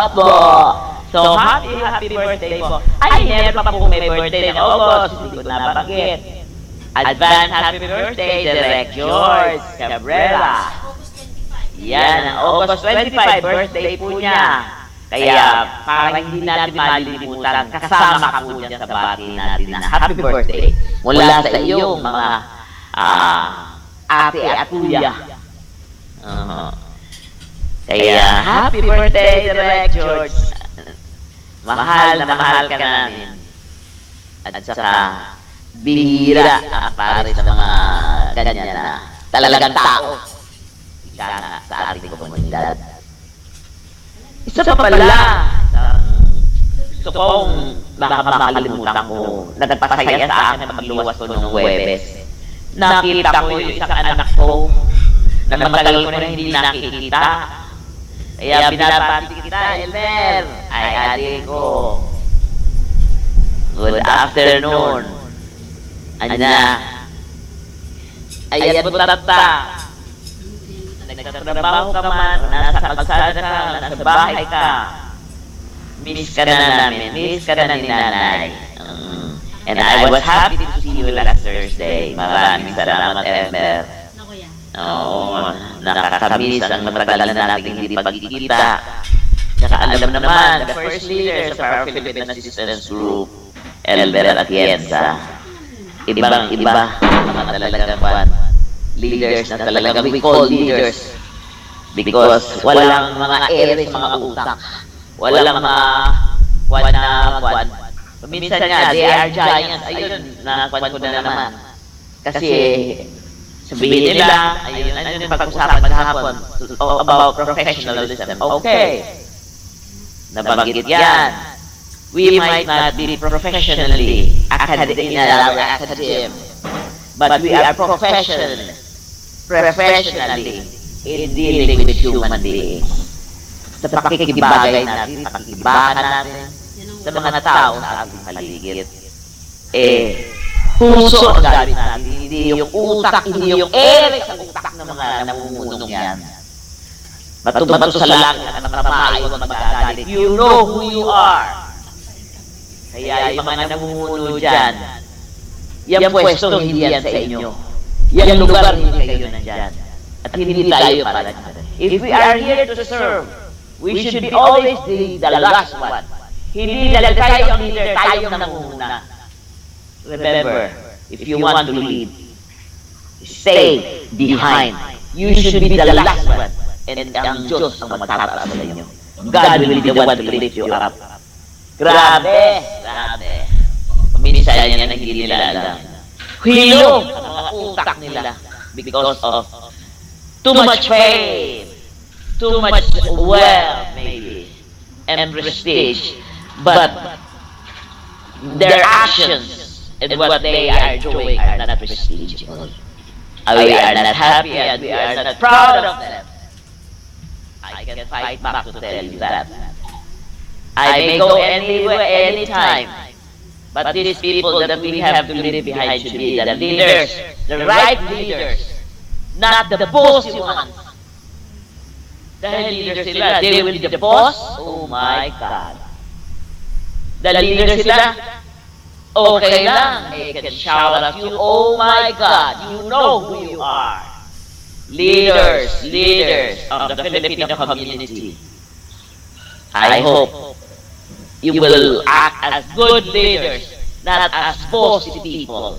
Opo. So, happy, happy birthday po. Ay, meron pa po may birthday ng August. Hindi ko nabanggit. Advance happy birthday, Direk George Cabrera. Yan, August 25, birthday po niya. Kaya, para hindi natin malilimutan, kasama ka po dyan sa bati natin na happy birthday mula sa iyong mga ah, ate at kuya. Oo. Kaya, happy birthday, Direk George. Mahal na mahal ka namin. At saka, bihira ang pare sa mga ganyan na talagang tao. Ika nga sa ating komunidad. Isa pa pala, gusto kong baka makalimutan ko, nagpasaya sa akin ang pagluwas ko nung Huwebes. Nakita ko yung isang anak ko na matagal ko na hindi nakikita. Kaya binabati kita, Elmer. Ay, adi ko. Good afternoon. Anya. Ayan po tata. Nagtatrabaho ka man, nasa kalsada ka, nasa bahay ka. Miss ka na namin, miss ka na ni nanay. Mm. And I was happy to see you last Thursday. Maraming salamat, Elmer. Ako yan. Nakakamiss ang matagal na nating hindi pagkikita. Tsaka alam naman, the first leaders of our Philippine Assistance Group, Elber Atienza. Ibang iba, mga talagang kwan, leaders na talagang we call leaders. Because walang mga areas, mga utak. Walang mga kwan na kwan. Minsan nga, they are giants. Ayun, nakwan ko na naman. Kasi Sabihin nila, ayun, ano yung pag-usapan maghapon o- about professionalism. Okay. Nabanggit yan. We might not be professionally academic in our academe, but we are professional, professionally in dealing with human beings. Sa pakikibagay natin, pakikibakan natin sa mga tao sa ating paligid. Eh, puso ang gamit natin, hindi yung utak, hindi yung ere sa utak ng mga namumunong yan. Bato-bato sa langit at nakamayo at magagalit. You know who you are. Kaya yung mga namumuno dyan, yan pwesto hindi yan sa inyo. Yan lugar hindi kayo nandyan. At hindi tayo para dyan. If we are here to serve, we should be always the, the last one. Hindi dahil tayo ang leader, tayo ang nangunguna. Remember, if you want to lead, stay behind. You should be the last one. And ang Diyos ang magtataas sa inyo. God will be the one to lift you up. Grabe! Grabe. Minsan yan ang hindi nila alam. Hilo ang mga utak nila because of too much fame, too much wealth, maybe, and prestige. But their actions and what they are doing are not prestigious. We are not happy and we are not proud of them. I can fight back to tell you that. I may go anywhere, anytime. But these people that we have to leave behind should be the leaders, the right leaders, not the bossy ones. Dahil leaders sila, they will be the boss. Oh my God. The leader sila, okay lang. They can shout at you, oh my God, you know who you are. Leaders, leaders of the Filipino community. I hope you will act as good leaders, not as bossy people.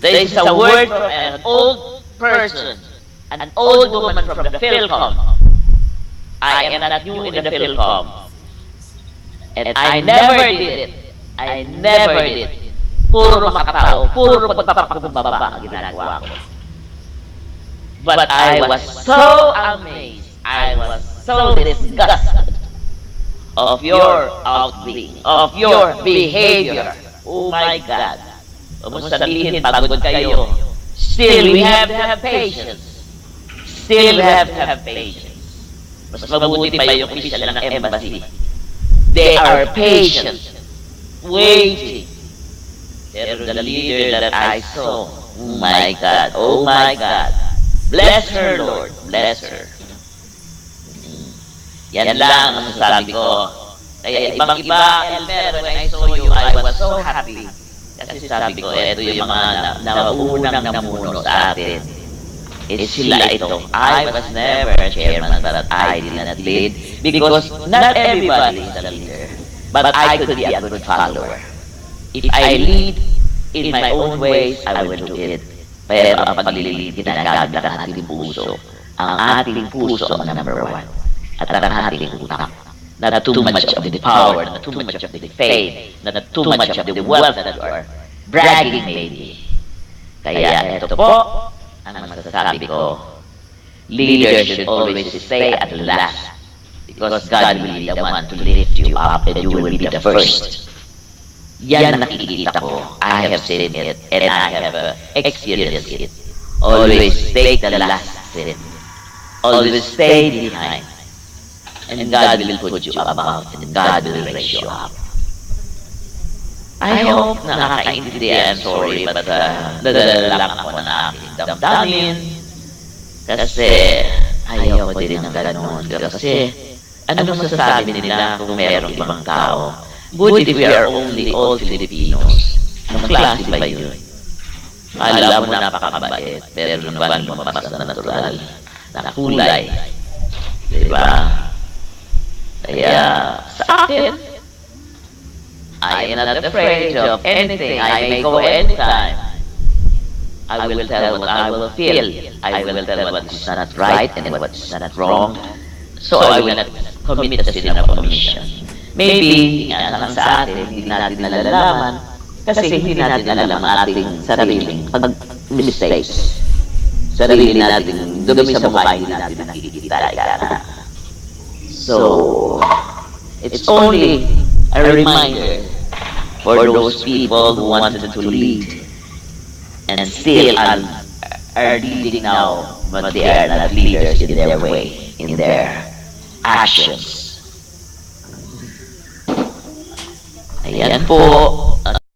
There is a word from an old person, and an old woman from the Philcom. I am not new in the Philcom. And I never did it. I never did. Puro makatao, puro pagpapakababa ang ginagawa ko. But I was so amazed. I was so disgusted of your outbeing, of your behavior. Oh my God. Huwag sabihin, pagod kayo. Still, we have to have patience. Still, we have to have patience. Mas mabuti pa yung official ng embassy. They are patient, waiting. Pero the leader that I saw, oh my God, oh my God. Bless her, Lord, bless her. Yan lang ang sabi ko. Kaya ibang iba, Elmer, when I saw you, I was so happy. Kasi sabi ko, eto yung mga na, naunang namuno sa atin. It's sila ito. I was never a chairman, but I did not lead because not everybody is a leader. But I could be a good follower. If I lead in my own ways, I will do it. Pero ang paglilid, ginagagad ang ating puso. Ang ating puso ang number one. At ang ating utak. Not too much of the power, not too much of the fame, not too much of the wealth that are bragging maybe. Kaya ito po ang masasabi ko. Leaders should always stay at last because God will be the one to lift you up and you will be the first. Yan nakikita ko. I have seen it and I have uh, experienced it. Always take the last seat. Always stay behind. And God will put you above and God will raise you up. I hope na nakakaintindi. I'm sorry, but uh, nadala lang ako ng aking damdamin. Kasi ayaw ko din ng ganun. Kasi ano masasabi nila kung merong ibang tao? Buti we are only all Filipinos. Anong klase ba yun? Alam mo napakabait, pero ba lumabas na natural, na kulay. Diba? Kaya sa akin, I am not afraid of anything. I may go anytime. I will tell what I will feel. I will tell what is not right and what is not wrong. So I will not commit a sin of commission. Maybe, nga lang sa atin, hindi natin nalalaman kasi hindi natin alam ang ating sariling pag-mistakes. Sarili natin, dumi sa mukha, hindi natin nakikita. So, it's only a reminder for those people who wanted to lead and still are, are leading now, but they are not leaders in their way, in their actions. Ayan po.